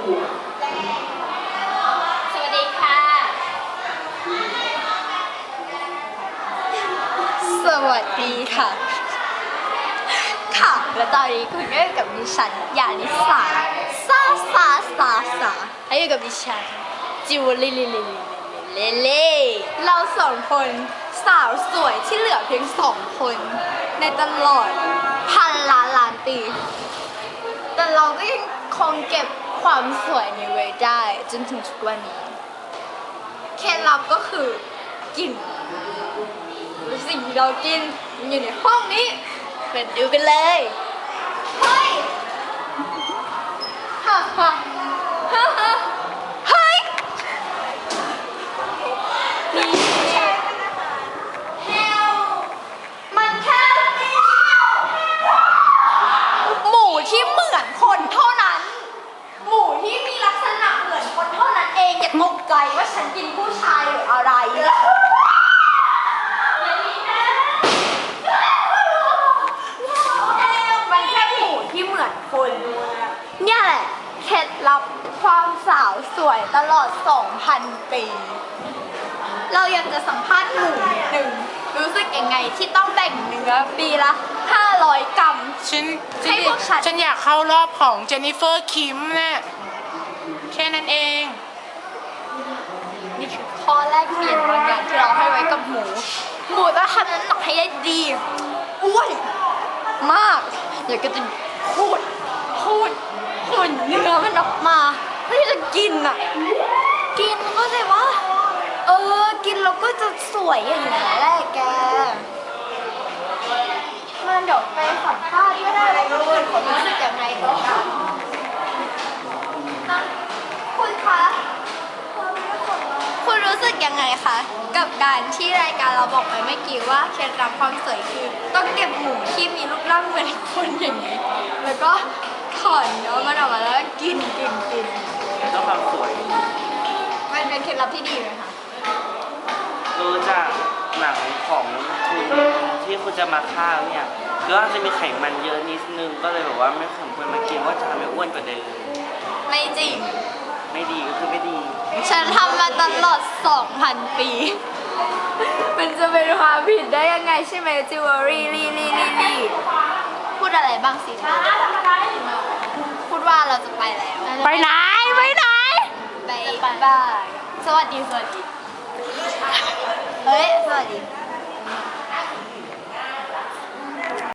สวัสดีค่ะ สวัสดีค่ะ ค่ะ และตอนนี้คุณก็อยู่กับดิฉันยานิสาซาซาซาซาและอยู่กับดิฉันจิวลิลิลิลิลิลิลิเราสองคนสาวสวยที่เหลือเพียงสองคน ในตลอดพันล้านล้านปี แต่เราก็ยังคงเก็บ ความสวยนี้ไว้ได้จนถึงทุกวันนี้ เคล็ดลับก็คือกินสิ่งที่เรากินอยู่ในห้องนี้เปดูกันเลย เฮ้ย ฮ่าฮ่าฮ่าฮ่าเฮ้ยนี่มันแค่หมูที่เหมือนคนเท่านั้น หมูที่มีลักษณะเหมือนคนเท่านั้นเองอย่าตกใจว่า ฉันกินผู้ชายหรืออะไรมันแค่หมูที่เหมือนคน เนี่ยแหละ เคล็ดลับความสาวสวยตลอด 2,000 ปี เราอยากจะสัมภาษณ์หมูนิดหนึ่ง รู้สึกยังไงที่ต้องแบ่งเนื้อปีละ 500 กรัม ฉันให้พวกฉัน ฉันอยากเข้ารอบของเจนนิเฟอร์คิมน่ะแค่นั้นเอง นี่คือข้อแรกเปลี่ยนบางอย่างที่เราให้ไว้กับหมู หมูต้องทำน้ำหนักให้ได้ดีอ้วนมากอยากก็จะพูดพูดพูดเนื้อมันออกมาเพื่อที่จะกินอะ กินก็ใจว่า เออ กินแล้วก็จะสวยอย่างนี้แหละแกมาเดี๋ยวไปสัมภาษณ์ก็ได้เลยคุณผมรู้สึกยังไงกันนะคุณคะ คุณรู้สึกยัง ไงคะ กับการที่รายการเราบอกไปเมื่อกี้ว่าเคล็ดลับความสวยคือ ต้องเก็บหมูที่มีรูปร่างเหมือนคนอย่างนี้ แล้วก็ถอนเนื้อมันออกมาแล้วก็กินกินกินแล้วความสวย มันเป็นเคล็ดลับที่ดีไหมคะรู้จากหนังของคุณที่คุณจะมาฆ่าเนี่ยก็อาจจะมีไขมันเยอะนิดนึงก็เลยแบบว่าไม่สมควรมากินว่าจะทำให้อ้วนกว่าเดิมไม่จริง ไม่ดีก็คือไม่ดี ฉันทำมาตลอด 2,000 ปี มันจะเป็นความผิดได้ยังไงใช่ไหมจิวเวลรี่ลี่ลี่ลี่ลี่พูดอะไรบ้างสิเธอพูดว่าเราจะไปแล้ว ไปไหน ไปไหนบายบายสวัสดี สวัสดี เฮ้ย สวัสดี